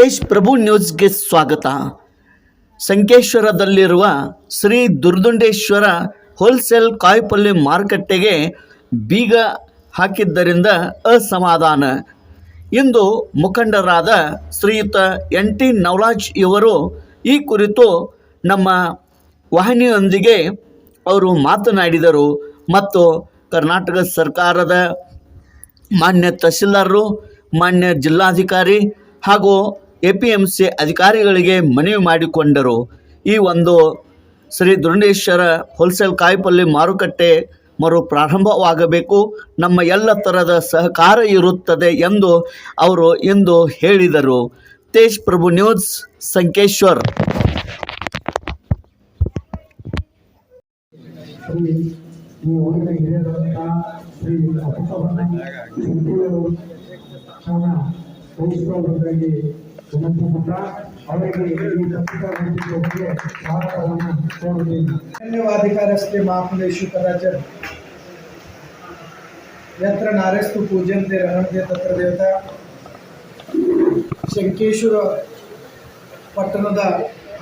ತೇಜ್ ಪ್ರಭು ನ್ಯೂಸ್ಗೆ ಸ್ವಾಗತ. ಸಂಕೇಶ್ವರದಲ್ಲಿರುವ ಶ್ರೀ ದುರ್ದುಂಡೇಶ್ವರ ಹೋಲ್ಸೇಲ್ ಕಾಯಿಪಲ್ಯ ಮಾರುಕಟ್ಟೆಗೆ ಬೀಗ ಹಾಕಿದ್ದರಿಂದ ಅಸಮಾಧಾನ. ಇಂದು ಮುಖಂಡರಾದ ಶ್ರೀಯುತ ಎನ್ ಟಿ ನವರಾಜ್ ಇವರು ಈ ಕುರಿತು ನಮ್ಮ ವಾಹಿನಿಯೊಂದಿಗೆ ಅವರು ಮಾತನಾಡಿದರು. ಮತ್ತು ಕರ್ನಾಟಕ ಸರ್ಕಾರದ ಮಾನ್ಯ ತಹಸೀಲ್ದಾರರು ಮಾನ್ಯ ಜಿಲ್ಲಾಧಿಕಾರಿ ಹಾಗೂ ಎ ಪಿ ಎಂ ಸಿ ಅಧಿಕಾರಿಗಳಿಗೆ ಮನವಿ ಮಾಡಿಕೊಂಡರು ಈ ಒಂದು ಶ್ರೀ ದುರುಂಡೇಶ್ವರ ಹೋಲ್ಸೇಲ್ ಕಾಯಿಪಲ್ಲೆ ಮಾರುಕಟ್ಟೆ ಮರು ಪ್ರಾರಂಭವಾಗಬೇಕು ನಮ್ಮ ಎಲ್ಲ ಥರದ ಸಹಕಾರ ಇರುತ್ತದೆ ಎಂದು ಅವರು ಇಂದು ಹೇಳಿದರು ತೇಜ್ ಪ್ರಭು ನ್ಯೂಸ್ ಸಂಕೇಶ್ವರ್ ವಿನಂತಿಸಿಲ್ಲ ಅವರಿಗೆ ಈ ತಪ್ಪಿತ ಯತ್ರ ನಾರಸ್ತು ಪೂಜ್ಯಂತೆ ರಮಂತೆ ತತ್ರ ದೇವತಾ. ಶಂಕೇಶ್ವರ ಪಟ್ಟಣದ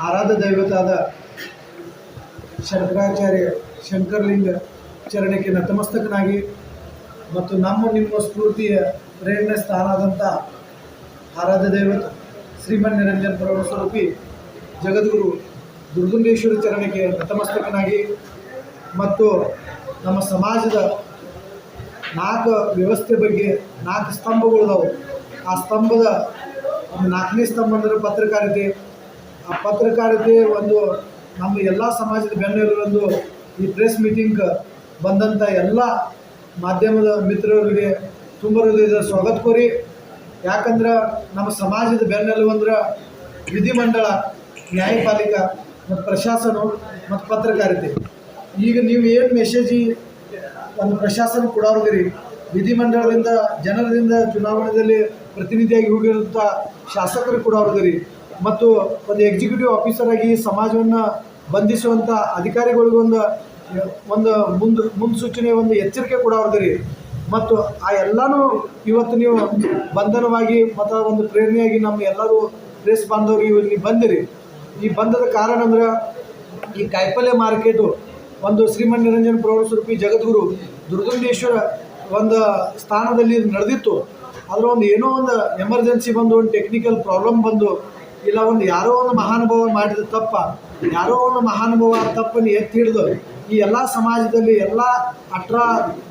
ಆರಾಧ ದೈವತಾದ ಶಂಕರಾಚಾರ್ಯ ಶಂಕರಲಿಂಗ ಚರಣಕ್ಕೆ ನತಮಸ್ತಕನಾಗಿ ಮತ್ತು ನಮ್ಮ ನಿಮ್ಮ ಸ್ಫೂರ್ತಿಯ ಪ್ರೇರಣೆ ಸ್ಥಾನ ಆದಂಥ ಆರಾಧ ದೈವತ. ಶ್ರೀಮನ್ ನಿರಂಜನ್ ಪ್ರಭು ಸ್ವರೂಪಿ ಜಗದ್ಗುರು ದುರ್ಗುಂಡೇಶ್ವರ ಚರಣಕ್ಕೆ ನತಮಸ್ತಕನಾಗಿ ಮತ್ತು ನಮ್ಮ ಸಮಾಜದ ನಾಲ್ಕು ವ್ಯವಸ್ಥೆ ಬಗ್ಗೆ ನಾಲ್ಕು ಸ್ತಂಭಗಳಿದಾವೆ. ಆ ಸ್ತಂಭದ ಒಂದು ನಾಲ್ಕನೇ ಸ್ತಂಭ ಅಂದರೆ ಪತ್ರಕಾರಿತೆ. ಆ ಪತ್ರಕಾರಿತೆ ಒಂದು ನಮ್ಮ ಎಲ್ಲ ಸಮಾಜದ ಬೆನ್ನೆಲುಬು ಈ ಪ್ರೆಸ್ ಮೀಟಿಂಗ್ ಬಂದಂಥ ಎಲ್ಲ ಮಾಧ್ಯಮದ ಮಿತ್ರರಿಗೆ ತುಂಬ ಹೃದಯದ ಸ್ವಾಗತ ಕೋರಿ ಯಾಕಂದ್ರೆ ನಮ್ಮ ಸಮಾಜದ ಬೆನ್ನೆಲುಬು ಅಂದ್ರೆ ವಿಧಿಮಂಡಳ, ನ್ಯಾಯಪಾಲಿಕ ಮತ್ತು ಪ್ರಶಾಸನ ಮತ್ತು ಪತ್ರಕಾರಿತೆ. ಈಗ ನೀವು ಏನು ಮೆಸೇಜಿ ಒಂದು ಪ್ರಶಾಸನ ಕೊಡೋರಿದ್ದೀರಿ, ವಿಧಿಮಂಡಳದಿಂದ ಜನರಿಂದ ಚುನಾವಣೆಯಲ್ಲಿ ಪ್ರತಿನಿಧಿಯಾಗಿ ಹೋಗಿರುವಂಥ ಶಾಸಕರು ಕೂಡ ಅವ್ರದ್ರಿ ಮತ್ತು ಒಂದು ಎಕ್ಸಿಕ್ಯೂಟಿವ್ ಆಫೀಸರ್ ಆಗಿ ಸಮಾಜವನ್ನು ಬಂಧಿಸುವಂಥ ಅಧಿಕಾರಿಗಳಿಗೊಂದು, ಒಂದು ಮುಂದೆ, ಮುನ್ಸೂಚನೆ, ಒಂದು ಎಚ್ಚರಿಕೆ ಕೊಡೋರಿದ್ದೀರಿ ಮತ್ತು ಆ ಎಲ್ಲನೂ ಇವತ್ತು ನೀವು ಬಂಧನವಾಗಿ ಮತ್ತು ಒಂದು ಪ್ರೇರಣೆಯಾಗಿ ನಮ್ಮ ಎಲ್ಲರೂ ಪ್ರೆಸ್ ಬಾಂಧವರು ಇಲ್ಲಿ ಬಂದಿರಿ. ಈ ಬಂಧದ ಕಾರಣ ಅಂದ್ರೆ ಈ ಕಾಯಿಪಲ್ಯ ಮಾರ್ಕೆಟು, ಒಂದು ಶ್ರೀಮನ್ ನಿರಂಜನ್ ಪ್ರೌಢ ಸ್ವರೂಪಿ ಜಗದ್ಗುರು ದುರ್ಗಂಡೇಶ್ವರ ಒಂದು ಸ್ಥಾನದಲ್ಲಿ ನಡೆದಿತ್ತು. ಅದರ ಒಂದು ಏನೋ ಒಂದು ಎಮರ್ಜೆನ್ಸಿ ಬಂದು, ಒಂದು ಟೆಕ್ನಿಕಲ್ ಪ್ರಾಬ್ಲಮ್ ಬಂದು, ಇಲ್ಲ ಒಂದು ಯಾರೋ ಒಂದು ಮಹಾನುಭಾವ ಮಾಡಿದ ತಪ್ಪ, ಯಾರೋ ಒಂದು ಮಹಾನುಭಾವ ತಪ್ಪನ್ನು ಎತ್ತಿ ಹಿಡಿದು ಈ ಎಲ್ಲ ಸಮಾಜದಲ್ಲಿ ಎಲ್ಲ ಅಟ್ರ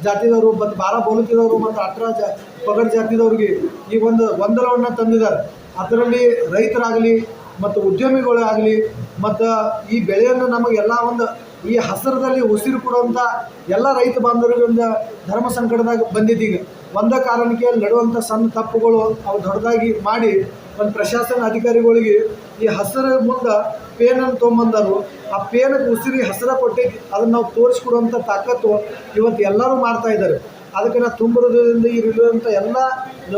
ಜಾತಿದವರು ಮತ್ತು ಬಾರ ಬೋಲುತ್ತಿದ್ದವರು ಮತ್ತು ಅಟ್ರ ಜಾ ಪಗಡ್ ಜಾತಿದವ್ರಿಗೆ ಈ ಒಂದು ಗೊಂದಲವನ್ನು ತಂದಿದ್ದಾರೆ. ಅದರಲ್ಲಿ ರೈತರಾಗಲಿ ಮತ್ತು ಉದ್ಯಮಿಗಳಾಗಲಿ ಮತ್ತು ಈ ಬೆಳೆಯನ್ನು ನಮಗೆಲ್ಲ ಒಂದು ಈ ಹಸಿರದಲ್ಲಿ ಉಸಿರು ಕೊಡುವಂಥ ಎಲ್ಲ ರೈತ ಒಂದು ಧರ್ಮ ಸಂಕಟದಾಗ ಬಂದಿದ್ದೀಗ ಒಂದ ಕಾರಣಕ್ಕೆ ನಡುವಂಥ ಸಣ್ಣ ತಪ್ಪುಗಳು ಅವು ದೊಡ್ಡದಾಗಿ ಮಾಡಿ ಒಂದು ಪ್ರಶಾಸನ ಅಧಿಕಾರಿಗಳಿಗೆ ಈ ಹಸರ ಮುಂದೆ ಪೇನನ್ನು ತೊಗೊಂಬಂದರು. ಆ ಪೇನಕ್ಕೆ ಉಸಿರಿ ಹಸರ ಕೊಟ್ಟು ಅದನ್ನು ನಾವು ತೋರಿಸ್ಕೊಡುವಂಥ ತಾಕತ್ತು ಇವತ್ತು ಎಲ್ಲರೂ ಮಾಡ್ತಾ ಇದ್ದಾರೆ. ಅದಕ್ಕೆ ನಾವು ತುಂಬ ಹೃದಯದಿಂದ ಇರುವಂಥ ಎಲ್ಲ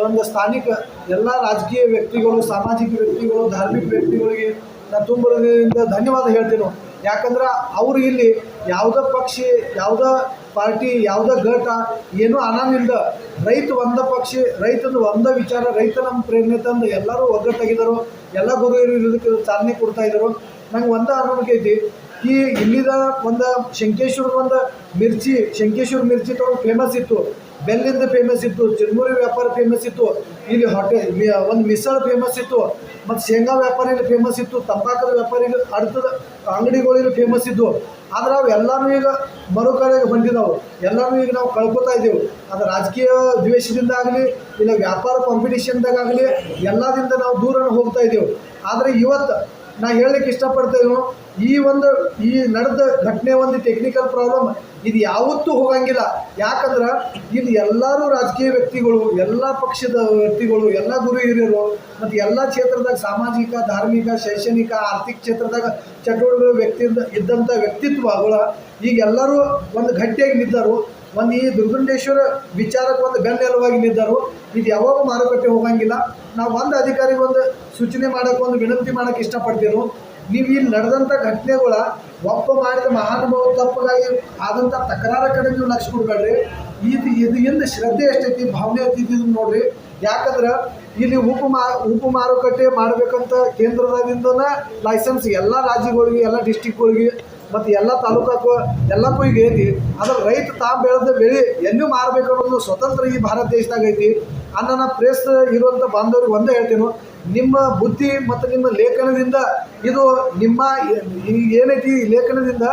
ಒಂದು ಸ್ಥಾನಿಕ ಎಲ್ಲ ರಾಜಕೀಯ ವ್ಯಕ್ತಿಗಳು, ಸಾಮಾಜಿಕ ವ್ಯಕ್ತಿಗಳು, ಧಾರ್ಮಿಕ ವ್ಯಕ್ತಿಗಳಿಗೆ ನಾನು ತುಂಬ ಹೃದಯದಿಂದ ಧನ್ಯವಾದ ಹೇಳ್ತೀನಿ. ಯಾಕಂದ್ರೆ ಅವರು ಇಲ್ಲಿ ಯಾವುದೇ ಪಕ್ಷಿ, ಯಾವುದೇ ಪಾರ್ಟಿ, ಯಾವುದೇ ಘಟ, ಏನೂ ಅನಾನಿಲ್ದ ರೈತ ಒಂದ ಪಕ್ಷಿ, ರೈತದ ಒಂದ ವಿಚಾರ, ರೈತ ನಮ್ಮ ಪ್ರೇರಣೆ ತಂದು ಎಲ್ಲರೂ ಒಗ್ಗಟ್ಟಾಗಿದ್ದರು ಎಲ್ಲ ಗುರು ಇದಕ್ಕೆ ಚಾಲನೆ ಕೊಡ್ತಾ ಇದ್ದರು ನಂಗೆ ಒಂದ ಅನುಭವ ಐತಿ. ಈ ಇಲ್ಲಿದ ಒಂದು ಶಂಕೇಶ್ವರ ಒಂದು ಮಿರ್ಚಿ, ಶಂಕೇಶ್ವರ ಮಿರ್ಚಿ ತೊಗೊಂಡು ಫೇಮಸ್ ಇತ್ತು. ಬೆಲ್ಲಿಂದ ಫೇಮಸ್ ಇತ್ತು ಚಿರ್ಮುರಿ ವ್ಯಾಪಾರ ಫೇಮಸ್ ಇತ್ತು. ಇಲ್ಲಿ ಹೋಟೆಲ್ ಒಂದು ಮಿಸಳ ಫೇಮಸ್ ಇತ್ತು. ಮತ್ತು ಶೇಂಗಾ ವ್ಯಾಪಾರ ಇಲ್ಲಿ ಫೇಮಸ್ ಇತ್ತು, ತಂಬಾಕದ ವ್ಯಾಪಾರಿಗಳು ಅಡ್ತದ ಅಂಗಡಿಗಳಿಗೆ ಫೇಮಸ್ ಇದ್ದವು ಆದ್ರೆ ಅವು ಎಲ್ಲನೂ ಈಗ ಮರುಕಡೆಗೆ ಹೊಂದಿದವು. ಎಲ್ಲನೂ ಈಗ ನಾವು ಕಳ್ಕೊತಾ ಇದ್ದೇವೆ. ಅದು ರಾಜಕೀಯ ದ್ವೇಷದಿಂದ ಆಗಲಿ, ಇಲ್ಲ ವ್ಯಾಪಾರ ಕಾಂಪಿಟೇಷನ್ದಾಗಲಿ ಎಲ್ಲದಿಂದ ನಾವು ದೂರನ ಹೋಗ್ತಾ ಇದ್ದೇವೆ. ಆದರೆ ಇವತ್ತು ನಾ ಹೇಳಲಿಕ್ಕೆ ಇಷ್ಟಪಡ್ತೇನೆ ಈ ಒಂದು, ಈ ನಡೆದ ಘಟನೆ ಒಂದು ಟೆಕ್ನಿಕಲ್ ಪ್ರಾಬ್ಲಮ್ ಇದು ಯಾವತ್ತೂ ಹೋಗಂಗಿಲ್ಲ. ಯಾಕಂದ್ರೆ ಇದು ಎಲ್ಲರೂ ರಾಜಕೀಯ ವ್ಯಕ್ತಿಗಳು, ಎಲ್ಲ ಪಕ್ಷದ ವ್ಯಕ್ತಿಗಳು, ಎಲ್ಲ ಗುರು ಹಿರಿಯರು, ಮತ್ತು ಎಲ್ಲ ಕ್ಷೇತ್ರದಾಗ ಸಾಮಾಜಿಕ, ಧಾರ್ಮಿಕ, ಶೈಕ್ಷಣಿಕ, ಆರ್ಥಿಕ ಕ್ಷೇತ್ರದಾಗ ಚಟುವಟಿಕೆ ವ್ಯಕ್ತಿಯಿಂದ ಇದ್ದಂಥ ವ್ಯಕ್ತಿತ್ವಗಳ, ಈಗ ಎಲ್ಲರೂ ಒಂದು ಗಟ್ಟಿಯಾಗಿ ನಿಂತರು. ಒಂದು ಈ ದುರ್ಗುಂಡೇಶ್ವರ ವಿಚಾರಕ್ಕೆ ಒಂದು ಬೆನ್ನೆಲುವಾಗಿ ನಿಂತರು. ಇದು ಯಾವಾಗ ಮಾರುಕಟ್ಟೆ ಹೋಗಂಗಿಲ್ಲ. ನಾವು ಒಂದು ಅಧಿಕಾರಿಗೆ ಒಂದು ಸೂಚನೆ ಮಾಡೋಕೆ, ಒಂದು ವಿನಂತಿ ಮಾಡೋಕೆ ಇಷ್ಟಪಡ್ತೀವಿ ನೀವು ಇಲ್ಲಿ ನಡೆದಂಥ ಘಟನೆಗಳ ಒಪ್ಪ ಮಾಡಿದ ಮಹಾನುಭಾವ ತಪ್ಪಗಾಗಿ ಆದಂಥ ತಕರಾರ ಕಡೆ ನೀವು ಲಕ್ಷ ಕೊಡ್ಬೇಡ್ರಿ. ಇದು ಇದು ಎಂದು ಶ್ರದ್ಧೆ ಎಷ್ಟೈತಿ, ಭಾವನೆ ಇದನ್ನು ನೋಡ್ರಿ. ಯಾಕಂದ್ರೆ ಇಲ್ಲಿ ಉಪು ಮಾ, ಉಪು ಮಾರುಕಟ್ಟೆ ಮಾಡಬೇಕಂತ ಕೇಂದ್ರದಿಂದನ ಲೈಸೆನ್ಸ್ ಎಲ್ಲ ರಾಜ್ಯಗಳಿಗೆ, ಎಲ್ಲ ಡಿಸ್ಟಿಕ್ಗಳಿಗೆ ಮತ್ತು ಎಲ್ಲ ತಾಲೂಕಕ್ಕೂ ಎಲ್ಲಕ್ಕೂ ಈಗ ಐತಿ. ಆದ್ರೆ ರೈತ ತಾ ಬೆಳೆದ ಬೆಳೆ ಎಲ್ಲೂ ಮಾರಬೇಕು ಅನ್ನೋದು ಸ್ವತಂತ್ರ ಈ ಭಾರತ ದೇಶದಾಗ ಐತಿ. ಅನ್ನನ ಪ್ರೆಸ್ ಇರುವಂಥ ಬಾಂಧವ್ರಿಗೆ ಒಂದೇ ಹೇಳ್ತೇನೆ. ನಿಮ್ಮ ಬುದ್ಧಿ ಮತ್ತು ನಿಮ್ಮ ಲೇಖನದಿಂದ ಇದು ನಿಮ್ಮ ಏನೈತಿ ಈ ಲೇಖನದಿಂದ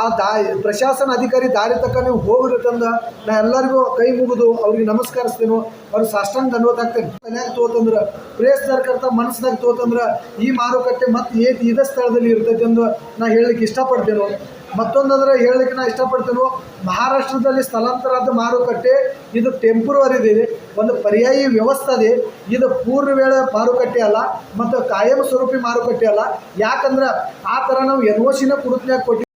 ಆ ದಾ ಪ್ರಶಾಸನ ಅಧಿಕಾರಿ ದಾರಿ ತಕ್ಕ ನೀವು ಹೋಗಿರುತ್ತಂದ ನಾ ಎಲ್ಲರಿಗೂ ಕೈ ಮುಗಿದು ಅವ್ರಿಗೆ ನಮಸ್ಕರಿಸ್ತೇನೆ. ಅವ್ರಿಗೆ ಸಾಷ್ಟಾಂಗ ಧನ್ಯವಾದ ಆಗ್ತೇನೆ. ಮನ್ಯಾಗ ತೋತಂದ್ರೆ, ಪ್ರೇಸ್ ಕರ್ತ ಮನಸ್ಸಿನಾಗ ತೋತಂದ್ರೆ ಈ ಮಾರುಕಟ್ಟೆ ಮತ್ತು ಏತಿ ಇದೇ ಸ್ಥಳದಲ್ಲಿ ಇರ್ತೈತೆ ಎಂದು ನಾ ಹೇಳಲಿಕ್ಕೆ ಇಷ್ಟಪಡ್ತೇನೆ. ಮತ್ತೊಂದಂದ್ರೆ ಹೇಳಲಿಕ್ಕೆ ನಾ ಇಷ್ಟಪಡ್ತೇನೆ, ಮಹಾರಾಷ್ಟ್ರದಲ್ಲಿ ಸ್ಥಳಾಂತರಾದ ಮಾರುಕಟ್ಟೆ, ಇದು ಟೆಂಪ್ರವರಿ ಇದೆ. ಒಂದು ಪರ್ಯಾಯಿ ವ್ಯವಸ್ಥೆ ಇದೆ ಇದು ಪೂರ್ಣ ವೇಳೆ ಮಾರುಕಟ್ಟೆ ಅಲ್ಲ, ಮತ್ತು ಕಾಯಂ ಸ್ವರೂಪಿ ಮಾರುಕಟ್ಟೆ ಅಲ್ಲ. ಯಾಕಂದ್ರೆ ಆ ಥರ ನಾವು ಎನ್ ಓ ಸಿನ ಕೊಡುತ್ನ್ಯಾಗ ಕೊಟ್ಟು